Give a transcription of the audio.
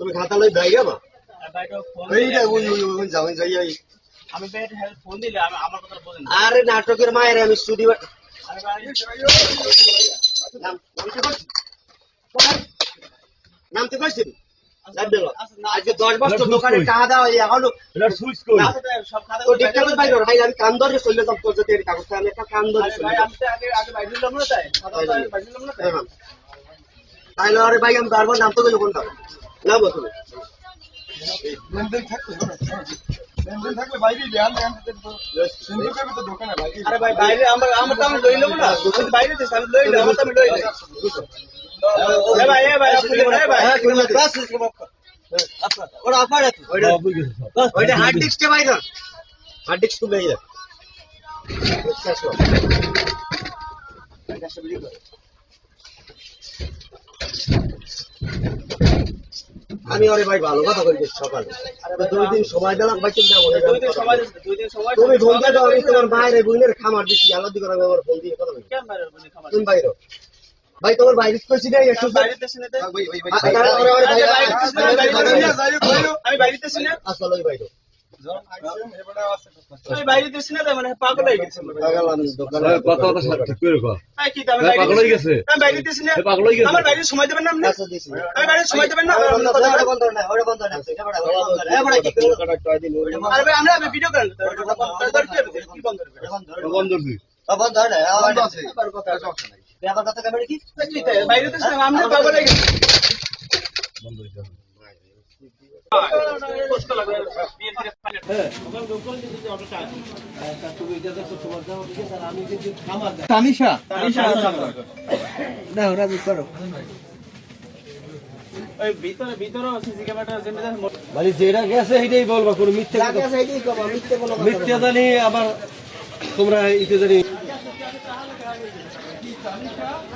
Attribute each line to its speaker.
Speaker 1: তুমি খাতা লাই ভাই গেবা
Speaker 2: আর ভাই তো ফোন
Speaker 1: এই
Speaker 2: দিলে
Speaker 1: যে ওই ওই ওই যাও যাই
Speaker 2: আমি ভাই হ্যাঁ ফোন দিলে আমি আমার কথা বলেন।
Speaker 1: আরে নাটকের মায়ের আমি স্টুডিও নামতে পারছি নামতে পারছি আজকে দশ বছর দোকানে টাকা দেওয়া
Speaker 2: এখনও
Speaker 1: তো ভাই আমি কান ধরে চলে যাব তোর যদি কাগজটা আমি একটা কান ধরে চলে যাব
Speaker 2: তাই
Speaker 1: আরে ভাই আমি বারবার নাম তো গেল না বসুন
Speaker 3: বাইরে বাইরে।
Speaker 2: আরে ভাই বাইরে আমার আমার তো আমি লই নেব না। বাইরে। আমার তো আমি লই
Speaker 1: আমি ওরে ভাই ভালো কথা বলছি সকালে। দুই দিন সময় দিলাম ভাই চিন্তা করে তুমি ফোন দিয়ে দাও আমি তোমার মায়ের বোনের খামার দিচ্ছি আলাদা করে আমি আমার ফোন দিয়ে কথা বলছি।
Speaker 2: বলি
Speaker 1: তুমি বাইরে। ভাই তোমার বাইরে কইছি না একটু
Speaker 2: বাইরে দিস না না
Speaker 1: আসলে বাইরে
Speaker 2: আমি বাইরে দিস না তাই মানে পাগল হয়ে গেছে
Speaker 1: দোকানে
Speaker 4: কথা কথা ঠিক করে কর
Speaker 2: তাই কি আমি
Speaker 4: পাগল হয়ে গেছে।
Speaker 2: আমি বাইরে দিস না
Speaker 4: পাগল হয়ে গেছে।
Speaker 2: আমার বাইরে সময় দেবেন না আপনি?
Speaker 1: আচ্ছা
Speaker 2: আমি বাইরে সময় দেবেন না
Speaker 1: ওটা বন্ধ না করে
Speaker 2: হয়ে
Speaker 3: তানিশা।
Speaker 2: ওই ভিতরে ভিতরে সিসি ক্যামেরা যেটা
Speaker 4: মানে যেটা গেছে সেটাই বলবা কোনো মিথ্যে মিথ্যে জানি আবার তোমরা ইতে জানি